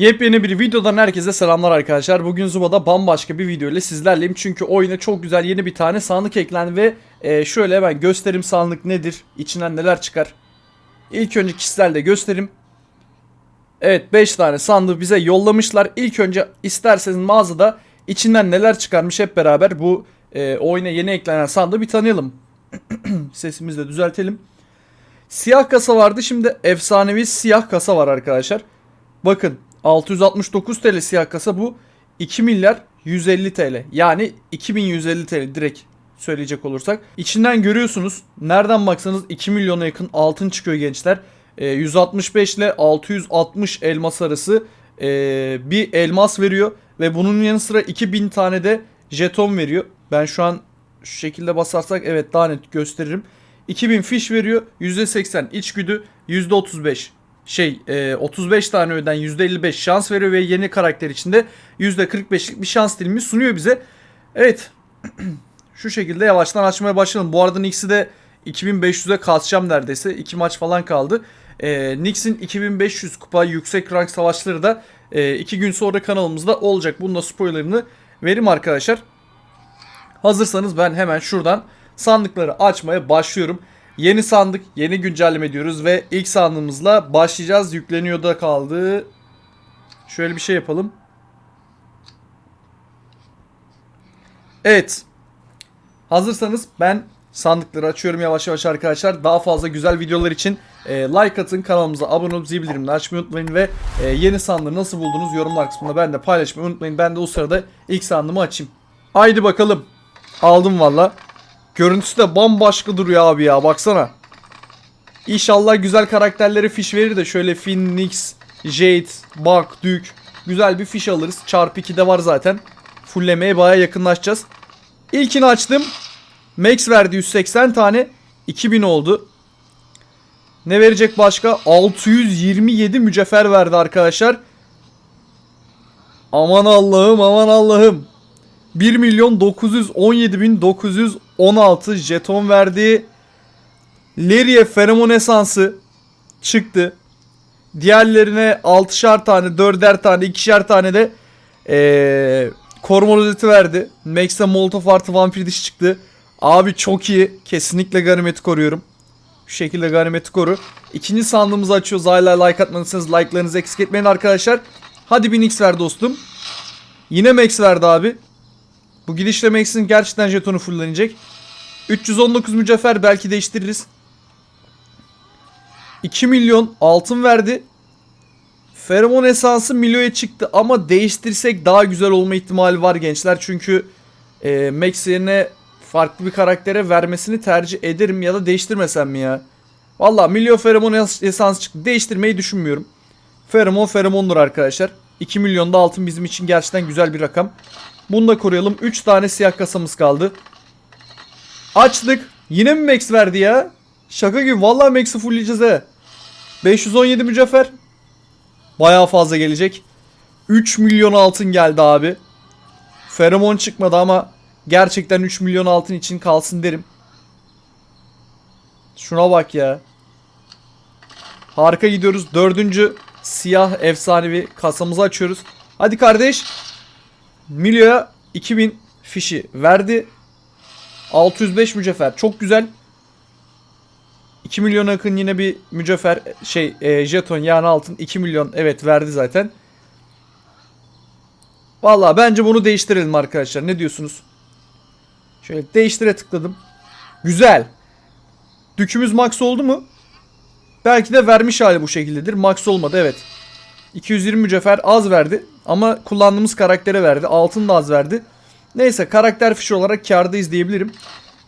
Yepyeni bir videodan herkese selamlar arkadaşlar. Bugün Zuba'da bambaşka bir video ile sizlerleyim. Çünkü oyuna çok güzel yeni bir tane sandık eklendi ve e, şöyle hemen gösterim sandık nedir, içinden neler çıkar. İlk önce kişiselde gösterim. Evet 5 tane sandığı bize yollamışlar. İlk önce isterseniz mağazada içinden neler çıkarmış hep beraber bu e, oyuna yeni eklenen sandığı bir tanıyalım. Sesimizi de düzeltelim. Siyah kasa vardı şimdi efsanevi siyah kasa var arkadaşlar. Bakın 669 TL siyah kasa bu 2 milyar 150 TL. Yani 2150 TL direkt söyleyecek olursak. İçinden görüyorsunuz nereden baksanız 2 milyona yakın altın çıkıyor gençler. Ee, 165 ile 660 elmas arası ee, bir elmas veriyor. Ve bunun yanı sıra 2000 tane de jeton veriyor. Ben şu an şu şekilde basarsak evet daha net gösteririm. 2000 fiş veriyor. %80 içgüdü, %35 şey e, 35 tane öden %55 şans veriyor ve yeni karakter içinde %45'lik bir şans dilimi sunuyor bize. Evet. Şu şekilde yavaştan açmaya başlayalım. Bu arada Nix'i de 2500'e kasacağım neredeyse. 2 maç falan kaldı. E, Nix'in 2500 kupa yüksek rank savaşları da 2 gün sonra kanalımızda olacak. Bunun da spoilerını verim arkadaşlar. Hazırsanız ben hemen şuradan sandıkları açmaya başlıyorum. Yeni sandık, yeni güncelleme diyoruz ve ilk sandığımızla başlayacağız. Yükleniyor da kaldı. Şöyle bir şey yapalım. Evet. Hazırsanız ben sandıkları açıyorum yavaş yavaş arkadaşlar. Daha fazla güzel videolar için e, like atın, kanalımıza abone olup zil bildirimini açmayı unutmayın ve e, yeni sandığı nasıl buldunuz yorumlar kısmında ben de paylaşmayı unutmayın. Ben de o sırada ilk sandığımı açayım. Haydi bakalım. Aldım valla. Görüntüsü de bambaşka duruyor abi ya baksana. İnşallah güzel karakterleri fiş verir de şöyle Finn, Nix, Jade, Buck, Duke güzel bir fiş alırız. Çarpı 2'de var zaten. Fulllemeye baya yakınlaşacağız. İlkini açtım. Max verdi 180 tane. 2000 oldu. Ne verecek başka? 627 mücevher verdi arkadaşlar. Aman Allah'ım aman Allah'ım. 1 milyon 917 bin 916 jeton verdi. Leria feromon esansı çıktı. Diğerlerine 6'şar tane, 4'er tane, 2'şer tane de ee, koruma rozeti verdi. Max'e Molotov artı vampir dişi çıktı. Abi çok iyi. Kesinlikle Ganimeti koruyorum. Şu şekilde Ganimeti koru. İkinci sandığımızı açıyoruz. Hala like atmadıysanız like'larınızı eksik etmeyin arkadaşlar. Hadi bir Nix ver dostum. Yine Max verdi abi. Bu gidişle Max'in gerçekten jetonu fullenecek. 319 mücevher belki değiştiririz. 2 milyon altın verdi. Feromon esansı Milio'ya çıktı ama değiştirsek daha güzel olma ihtimali var gençler. Çünkü e, Max yerine farklı bir karaktere vermesini tercih ederim ya da değiştirmesem mi ya? Valla Milio Feromon es- esans çıktı. Değiştirmeyi düşünmüyorum. Feromon Feromon'dur arkadaşlar. 2 milyon da altın bizim için gerçekten güzel bir rakam. Bunu da koruyalım. 3 tane siyah kasamız kaldı. Açtık. Yine mi Max verdi ya? Şaka gibi. Vallahi Max'i fullleyeceğiz he. 517 mücevher. Bayağı fazla gelecek. 3 milyon altın geldi abi. Feromon çıkmadı ama gerçekten 3 milyon altın için kalsın derim. Şuna bak ya. Harika gidiyoruz. Dördüncü siyah efsanevi kasamızı açıyoruz. Hadi kardeş. Milio'ya 2000 fişi verdi. 605 mücevher. Çok güzel. 2 milyona yakın yine bir mücevher şey e, jeton yani altın 2 milyon evet verdi zaten. Valla bence bunu değiştirelim arkadaşlar. Ne diyorsunuz? Şöyle değiştire tıkladım. Güzel. Dükümüz max oldu mu? Belki de vermiş hali bu şekildedir. Max olmadı evet. 220 mücevher az verdi. Ama kullandığımız karaktere verdi. Altın da az verdi. Neyse karakter fişi olarak kârdayız diyebilirim.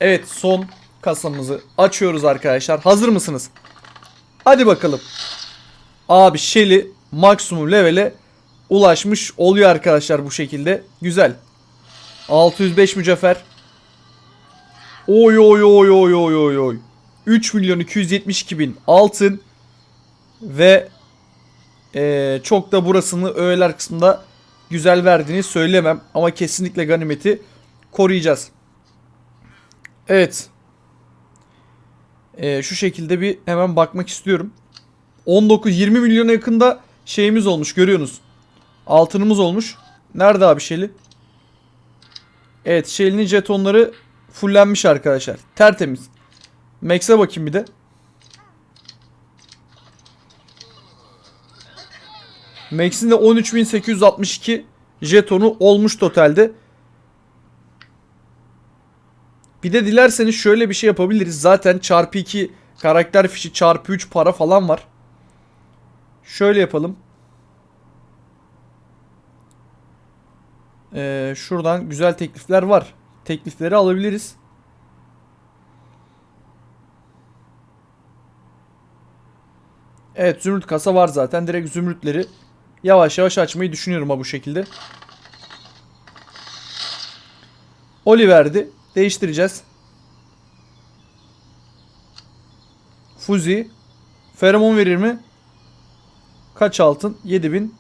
Evet son kasamızı açıyoruz arkadaşlar. Hazır mısınız? Hadi bakalım. Abi Shelly maksimum levele ulaşmış oluyor arkadaşlar bu şekilde. Güzel. 605 mücevher. Oy oy oy oy oy oy oy. 3 milyon 272 bin altın ve ee, çok da burasını öğeler kısmında güzel verdiğini söylemem. Ama kesinlikle ganimeti koruyacağız. Evet. Ee, şu şekilde bir hemen bakmak istiyorum. 19-20 milyona yakında şeyimiz olmuş görüyorsunuz. Altınımız olmuş. Nerede abi Shelly? Evet Shelly'nin jetonları fullenmiş arkadaşlar. Tertemiz. Max'e bakayım bir de. Max'in de 13.862 jetonu olmuş totalde. Bir de dilerseniz şöyle bir şey yapabiliriz. Zaten çarpı 2 karakter fişi çarpı 3 para falan var. Şöyle yapalım. Ee, şuradan güzel teklifler var. Teklifleri alabiliriz. Evet zümrüt kasa var zaten. Direkt zümrütleri yavaş yavaş açmayı düşünüyorum ha bu şekilde. Oli verdi. Değiştireceğiz. Fuzi. Feromon verir mi? Kaç altın? 7000.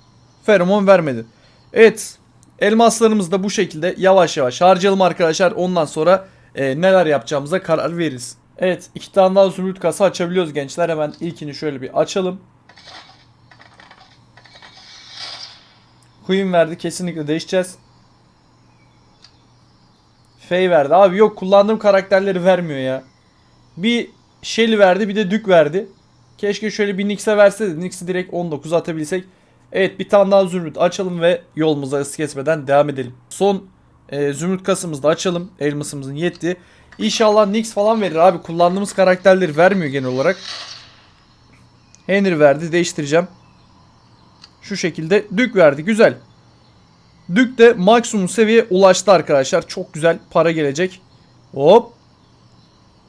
Feromon vermedi. Evet. Elmaslarımız da bu şekilde yavaş yavaş harcayalım arkadaşlar. Ondan sonra e, neler yapacağımıza karar veririz. Evet. iki tane daha zümrüt kasa açabiliyoruz gençler. Hemen ilkini şöyle bir açalım. Queen verdi. Kesinlikle değişeceğiz. Fey verdi. Abi yok kullandığım karakterleri vermiyor ya. Bir Shelly verdi bir de Duke verdi. Keşke şöyle bir Nyx'e verseydi. Nyx'i direkt 19 atabilsek. Evet bir tane daha zümrüt açalım ve yolumuza ısı kesmeden devam edelim. Son e, zümrüt kasımızı da açalım. Elmasımızın yetti. İnşallah Nyx falan verir abi. Kullandığımız karakterleri vermiyor genel olarak. Henry verdi. Değiştireceğim. Şu şekilde Duke verdi. Güzel. Duke de maksimum seviyeye ulaştı arkadaşlar. Çok güzel para gelecek. Hop.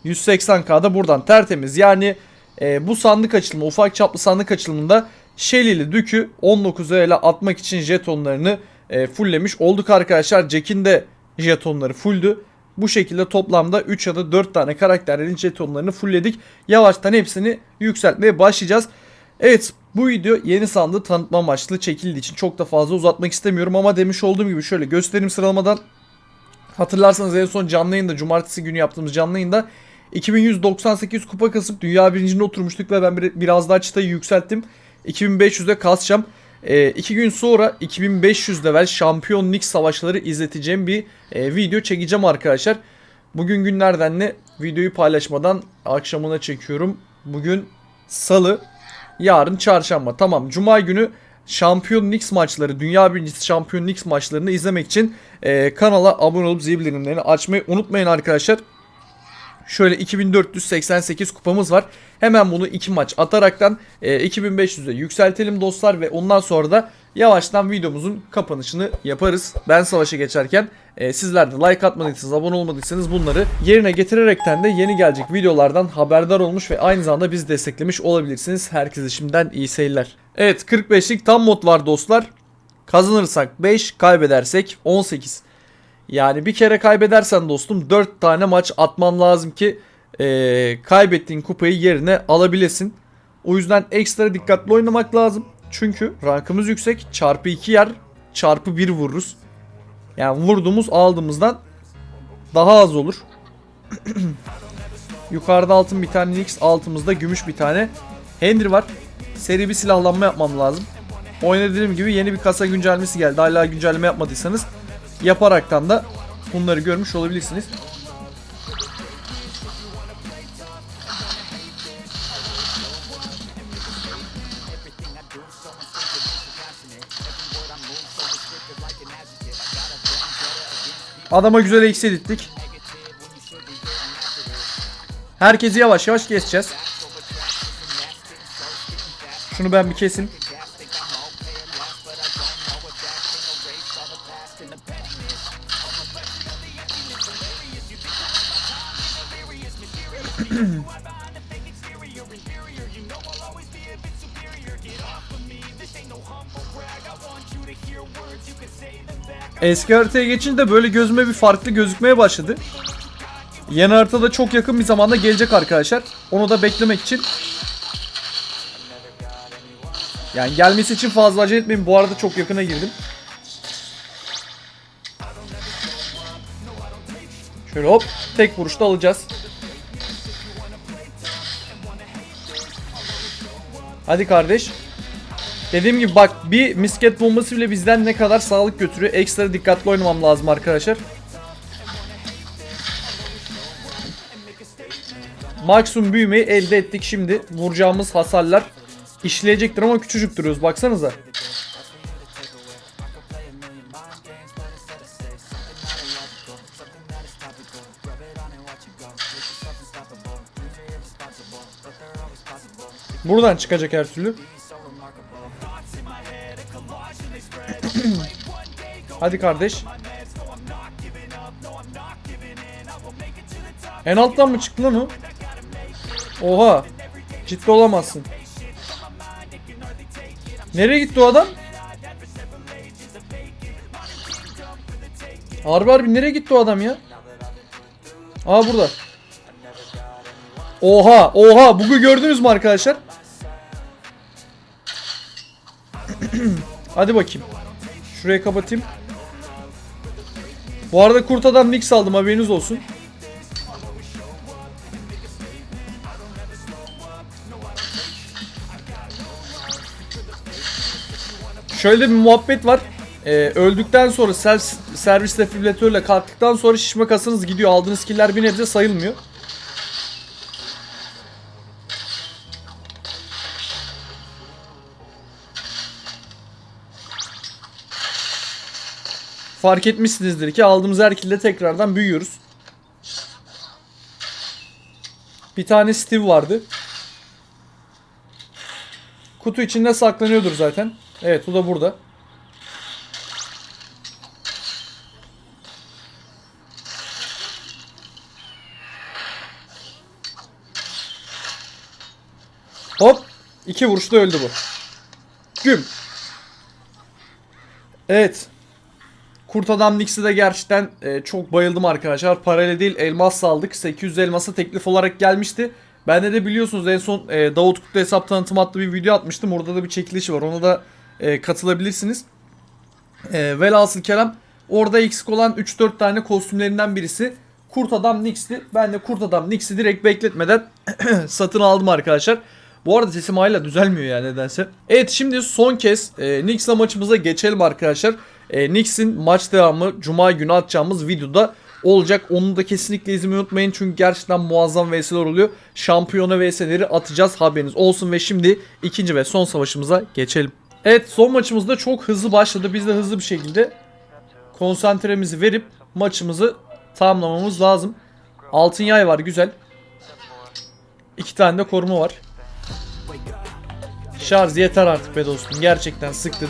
180k'da buradan tertemiz. Yani e, bu sandık açılımı ufak çaplı sandık açılımında Shelly ile Duke'ü 19'a ele atmak için jetonlarını e, fulllemiş olduk arkadaşlar. Jack'in de jetonları fulldü. Bu şekilde toplamda 3 ya da 4 tane karakterlerin jetonlarını fullledik. Yavaştan hepsini yükseltmeye başlayacağız. Evet bu video yeni sandığı tanıtma amaçlı çekildiği için çok da fazla uzatmak istemiyorum ama demiş olduğum gibi şöyle gösterim sıralamadan hatırlarsanız en son canlı yayında cumartesi günü yaptığımız canlı yayında 2198 kupa kasıp dünya birinciliğine oturmuştuk ve ben bir, biraz daha çıtayı yükselttim. 2500'de kasacağım. 2 ee, iki gün sonra 2500 level şampiyon lig savaşları izleteceğim bir e, video çekeceğim arkadaşlar. Bugün günlerden ne videoyu paylaşmadan akşamına çekiyorum. Bugün salı Yarın çarşamba. Tamam. Cuma günü Şampiyon Nix maçları, Dünya Birincisi Şampiyon Nix maçlarını izlemek için e, kanala abone olup zil bildirimlerini açmayı unutmayın arkadaşlar. Şöyle 2488 kupamız var. Hemen bunu iki maç ataraktan e, 2500'e yükseltelim dostlar ve ondan sonra da yavaştan videomuzun kapanışını yaparız. Ben savaşa geçerken e, sizler de like atmadıysanız, abone olmadıysanız bunları yerine getirerekten de yeni gelecek videolardan haberdar olmuş ve aynı zamanda bizi desteklemiş olabilirsiniz. Herkese şimdiden iyi seyirler. Evet 45'lik tam mod var dostlar. Kazanırsak 5, kaybedersek 18. Yani bir kere kaybedersen dostum 4 tane maç atman lazım ki e, kaybettiğin kupayı yerine alabilesin. O yüzden ekstra dikkatli oynamak lazım. Çünkü rankımız yüksek. Çarpı 2 yer çarpı 1 vururuz. Yani vurduğumuz aldığımızdan daha az olur. Yukarıda altın bir tane Nix altımızda gümüş bir tane. Henry var. Seri bir silahlanma yapmam lazım. Oynadığım gibi yeni bir kasa güncellemesi geldi. Hala güncelleme yapmadıysanız yaparaktan da bunları görmüş olabilirsiniz. Adama güzel eksi ettik. Herkesi yavaş yavaş keseceğiz. Şunu ben bir kesin. Eski haritaya geçince böyle gözüme bir farklı gözükmeye başladı. Yeni haritada çok yakın bir zamanda gelecek arkadaşlar. Onu da beklemek için yani gelmesi için fazla acele etmeyin. Bu arada çok yakına girdim. Şöyle hop tek vuruşta alacağız. Hadi kardeş. Dediğim gibi bak bir misket bombası bile bizden ne kadar sağlık götürüyor. Ekstra dikkatli oynamam lazım arkadaşlar. Maksimum büyümeyi elde ettik şimdi. Vuracağımız hasarlar işleyecektir ama küçücük duruyoruz baksanıza. Buradan çıkacak her türlü. Hadi kardeş. En alttan mı çıktı lan o? Oha. Ciddi olamazsın. Nereye gitti o adam? Harbi harbi nereye gitti o adam ya? Aa burada. Oha oha bugü gördünüz mü arkadaşlar? Hadi bakayım. Şurayı kapatayım. Bu arada kurt adam mix aldım haberiniz olsun. Şöyle bir muhabbet var. Ee, öldükten sonra sel servis defibrilatörle kalktıktan sonra şişme kasınız gidiyor. Aldığınız killer bir nebze sayılmıyor. Fark etmişsinizdir ki aldığımız her kilde tekrardan büyüyoruz. Bir tane Steve vardı. Kutu içinde saklanıyordur zaten. Evet bu da burada. Hop. iki vuruşta öldü bu. Güm. Evet. Kurt Adam Nix'i de gerçekten e, çok bayıldım arkadaşlar. Parayla değil elmas saldık. 800 elmasa teklif olarak gelmişti. Bende de biliyorsunuz en son e, Davut Kutlu hesap tanıtım adlı bir video atmıştım. Orada da bir çekiliş var. Ona da e, katılabilirsiniz. E, velhasıl kelam orada eksik olan 3-4 tane kostümlerinden birisi Kurt Adam Nix'ti. Ben de Kurt Adam Nix'i direkt bekletmeden satın aldım arkadaşlar. Bu arada sesim hala düzelmiyor yani nedense. Evet şimdi son kez e, Nix'le maçımıza geçelim arkadaşlar. E, Knicks'in maç devamı Cuma günü atacağımız videoda olacak. Onu da kesinlikle izlemeyi unutmayın. Çünkü gerçekten muazzam VS'ler oluyor. Şampiyona VS'leri atacağız haberiniz olsun. Ve şimdi ikinci ve son savaşımıza geçelim. Evet son maçımızda çok hızlı başladı. Biz de hızlı bir şekilde konsantremizi verip maçımızı tamamlamamız lazım. Altın yay var güzel. İki tane de koruma var. Şarj yeter artık be dostum. Gerçekten sıktın.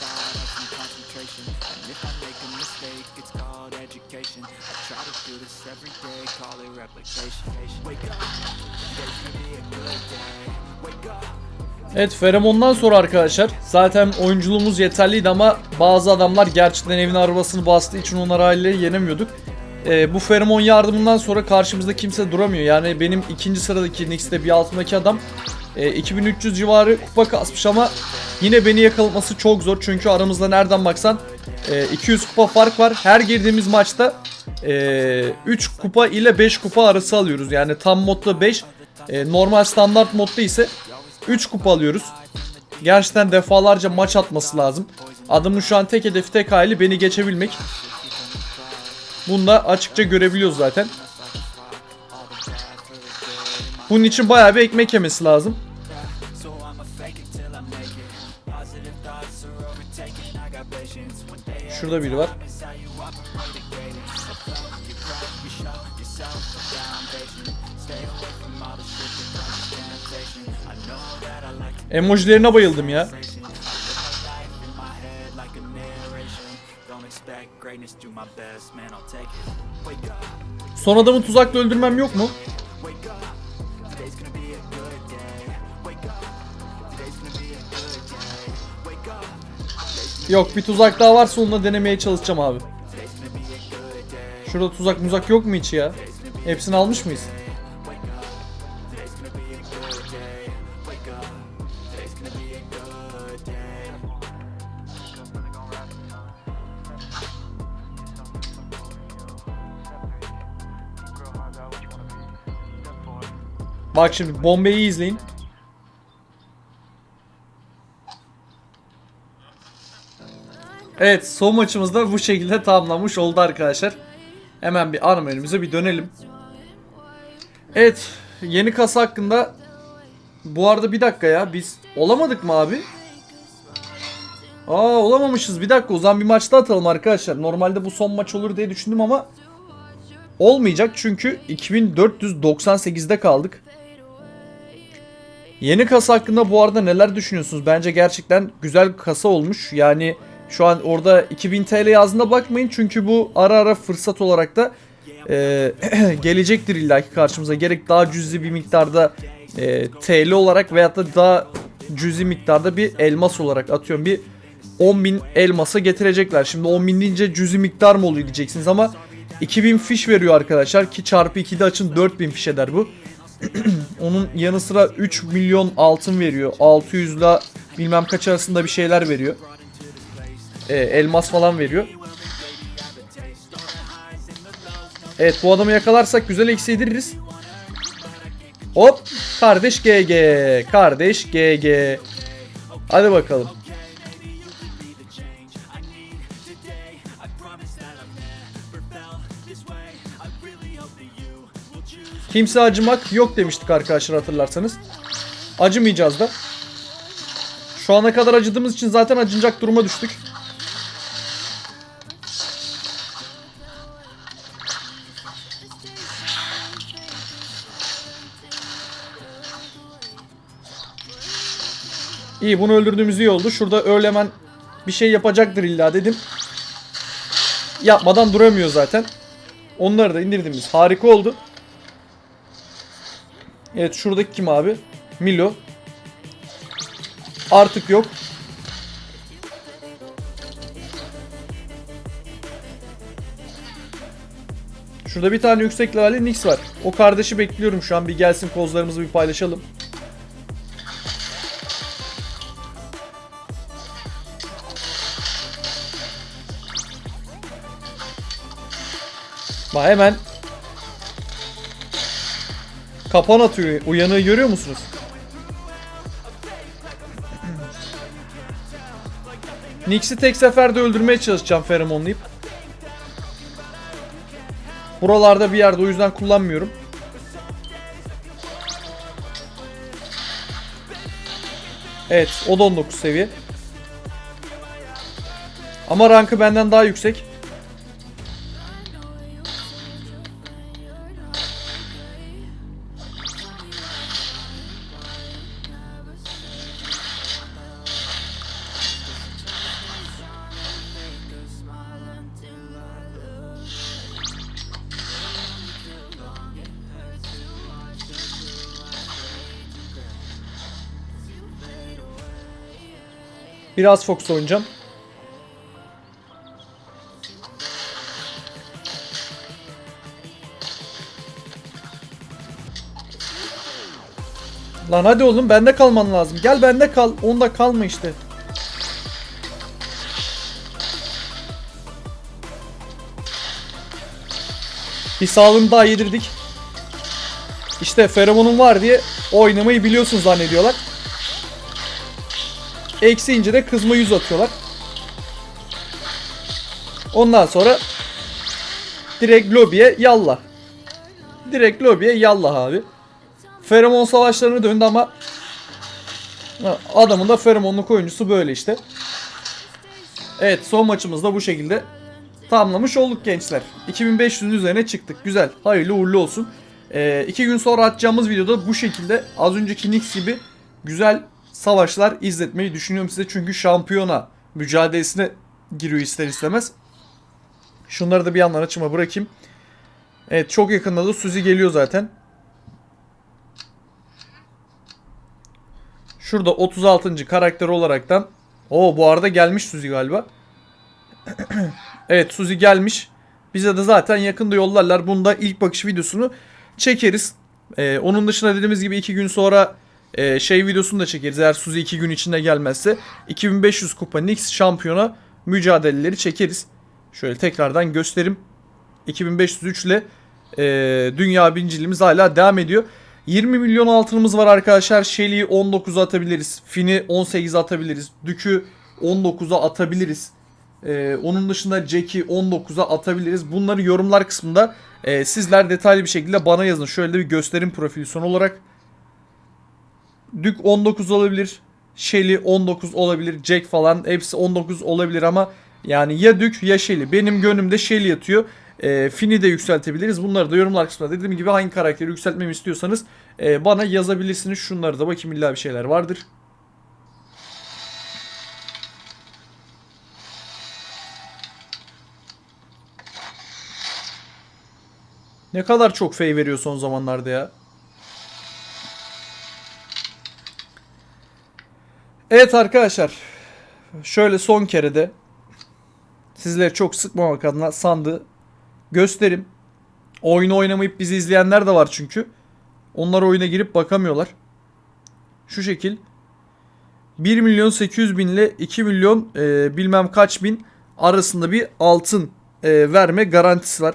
thought, have some concentration. And if I make a mistake, it's called education. I try to do this every day, call it replication. Wake up, today's gonna be a good day. Wake up. Evet feromondan sonra arkadaşlar zaten oyunculuğumuz yeterliydi ama bazı adamlar gerçekten evin arabasını bastığı için onları haliyle yenemiyorduk. Ee, bu feromon yardımından sonra karşımızda kimse duramıyor. Yani benim ikinci sıradaki Knicks'te bir altındaki adam e, 2300 civarı kupa kasmış ama yine beni yakalaması çok zor. Çünkü aramızda nereden baksan e, 200 kupa fark var. Her girdiğimiz maçta e, 3 kupa ile 5 kupa arası alıyoruz. Yani tam modda 5 e, normal standart modda ise 3 kupa alıyoruz. Gerçekten defalarca maç atması lazım. Adamın şu an tek hedefi tek hali beni geçebilmek. Bunu da açıkça görebiliyoruz zaten. Bunun için bayağı bir ekmek yemesi lazım. Şurada biri var. is how you operate the greatest. So flow, you Yok bir tuzak daha varsa onunla denemeye çalışacağım abi. Şurada tuzak muzak yok mu hiç ya? Hepsini almış mıyız? Bak şimdi bombeyi izleyin. Evet son maçımız da bu şekilde tamamlanmış oldu arkadaşlar. Hemen bir ana menümüze bir dönelim. Evet yeni kasa hakkında bu arada bir dakika ya biz olamadık mı abi? Aa olamamışız bir dakika o zaman bir maçta atalım arkadaşlar. Normalde bu son maç olur diye düşündüm ama olmayacak çünkü 2498'de kaldık. Yeni kasa hakkında bu arada neler düşünüyorsunuz? Bence gerçekten güzel kasa olmuş. Yani şu an orada 2000 TL yazdığında bakmayın çünkü bu ara ara fırsat olarak da e, gelecektir illaki karşımıza. Gerek daha cüzi bir miktarda e, TL olarak veyahut da daha cüzi miktarda bir elmas olarak atıyorum bir 10.000 elmasa getirecekler. Şimdi 10.000 deyince cüzi miktar mı oluyor diyeceksiniz ama 2000 fiş veriyor arkadaşlar ki çarpı 2'de açın 4000 fiş eder bu. Onun yanı sıra 3 milyon altın veriyor. 600 ile bilmem kaç arasında bir şeyler veriyor. Ee, elmas falan veriyor. Evet bu adamı yakalarsak güzel eksi yediririz. Hop kardeş GG. Kardeş GG. Hadi bakalım. Kimse acımak yok demiştik arkadaşlar hatırlarsanız. Acımayacağız da. Şu ana kadar acıdığımız için zaten acınacak duruma düştük. İyi bunu öldürdüğümüz iyi oldu. Şurada öyle hemen bir şey yapacaktır illa dedim. Yapmadan duramıyor zaten. Onları da indirdiğimiz harika oldu. Evet şuradaki kim abi? Milo. Artık yok. Şurada bir tane yüksek levelli Nix var. O kardeşi bekliyorum şu an. Bir gelsin kozlarımızı bir paylaşalım. Bak hemen Kapan atıyor. Uyanığı görüyor musunuz? Nix'i tek seferde öldürmeye çalışacağım feromonlayıp. Buralarda bir yerde o yüzden kullanmıyorum. Evet o da 19 seviye. Ama rankı benden daha yüksek. Biraz Fox oynayacağım. Lan hadi oğlum bende kalman lazım. Gel bende kal. Onda kalma işte. Bir sağlığını daha yedirdik. İşte feromonum var diye oynamayı biliyorsun zannediyorlar. Eksiyince de kızma yüz atıyorlar. Ondan sonra direkt lobiye yallah. Direkt lobiye yallah abi. Feromon savaşlarına döndü ama adamın da feromonluk oyuncusu böyle işte. Evet son maçımız da bu şekilde tamamlamış olduk gençler. 2500'ün üzerine çıktık. Güzel. Hayırlı uğurlu olsun. Ee, iki gün sonra atacağımız videoda bu şekilde az önceki Nix gibi güzel savaşlar izletmeyi düşünüyorum size. Çünkü şampiyona mücadelesine giriyor ister istemez. Şunları da bir yandan açıma bırakayım. Evet çok yakında da Suzy geliyor zaten. Şurada 36. karakter olaraktan. Oo bu arada gelmiş Suzy galiba. evet Suzy gelmiş. Bize de zaten yakında yollarlar. Bunda ilk bakış videosunu çekeriz. Ee, onun dışında dediğimiz gibi 2 gün sonra e, şey videosunu da çekeriz. Eğer Suzy 2 gün içinde gelmezse 2500 kupa Nix şampiyona mücadeleleri çekeriz. Şöyle tekrardan gösterim. 2503 ile e, dünya birinciliğimiz hala devam ediyor. 20 milyon altınımız var arkadaşlar. Shelly'i 19'a atabiliriz. Finn'i 18'e atabiliriz. Dük'ü 19'a atabiliriz. E, onun dışında Jack'i 19'a atabiliriz. Bunları yorumlar kısmında e, sizler detaylı bir şekilde bana yazın. Şöyle bir gösterim profili son olarak. Dük 19 olabilir. Shelly 19 olabilir. Jack falan hepsi 19 olabilir ama yani ya Dük ya Shelly. Benim gönlümde Shelly yatıyor. E, Finn'i de yükseltebiliriz. Bunları da yorumlar kısmında dediğim gibi hangi karakteri yükseltmemi istiyorsanız e, bana yazabilirsiniz. Şunları da bakayım illa bir şeyler vardır. Ne kadar çok fey veriyor son zamanlarda ya. Evet arkadaşlar. Şöyle son kere de sizleri çok sıkmamak adına sandığı gösterim. Oyunu oynamayıp bizi izleyenler de var çünkü. Onlar oyuna girip bakamıyorlar. Şu şekil. 1 milyon 800 bin ile 2 milyon e, bilmem kaç bin arasında bir altın e, verme garantisi var.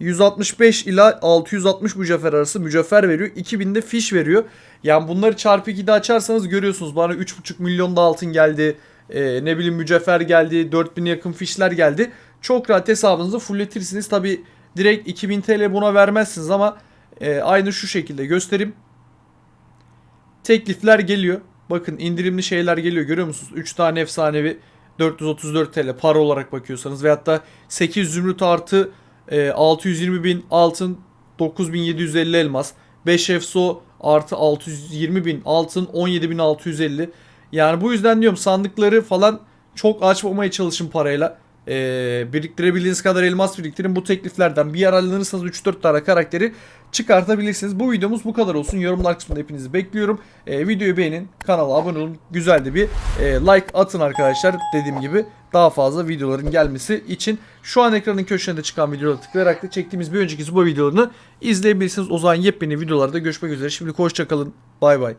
165 ila 660 mücevher arası mücevher veriyor. 2000 de fiş veriyor. Yani bunları çarpı 2'de açarsanız görüyorsunuz. Bana 3,5 milyon da altın geldi. Ee, ne bileyim mücevher geldi. 4000 yakın fişler geldi. Çok rahat hesabınızı fulletirsiniz. Tabi direkt 2000 TL buna vermezsiniz ama e, aynı şu şekilde göstereyim. Teklifler geliyor. Bakın indirimli şeyler geliyor görüyor musunuz? 3 tane efsanevi 434 TL para olarak bakıyorsanız veyahut da 8 zümrüt artı e, 620 bin altın 9750 elmas. 5 efso artı 620 bin altın 17650 yani bu yüzden diyorum sandıkları falan çok açmamaya çalışın parayla ee, biriktirebildiğiniz kadar elmas biriktirin bu tekliflerden bir yararlanırsanız 3-4 tane karakteri çıkartabilirsiniz. Bu videomuz bu kadar olsun. Yorumlar kısmında hepinizi bekliyorum. Ee, videoyu beğenin, kanala abone olun. Güzel de bir e, like atın arkadaşlar. Dediğim gibi daha fazla videoların gelmesi için şu an ekranın köşesinde çıkan videolara tıklayarak da çektiğimiz bir önceki Zuba videolarını izleyebilirsiniz. O zaman yepyeni videolarda görüşmek üzere. Şimdi hoşçakalın. Bay bay.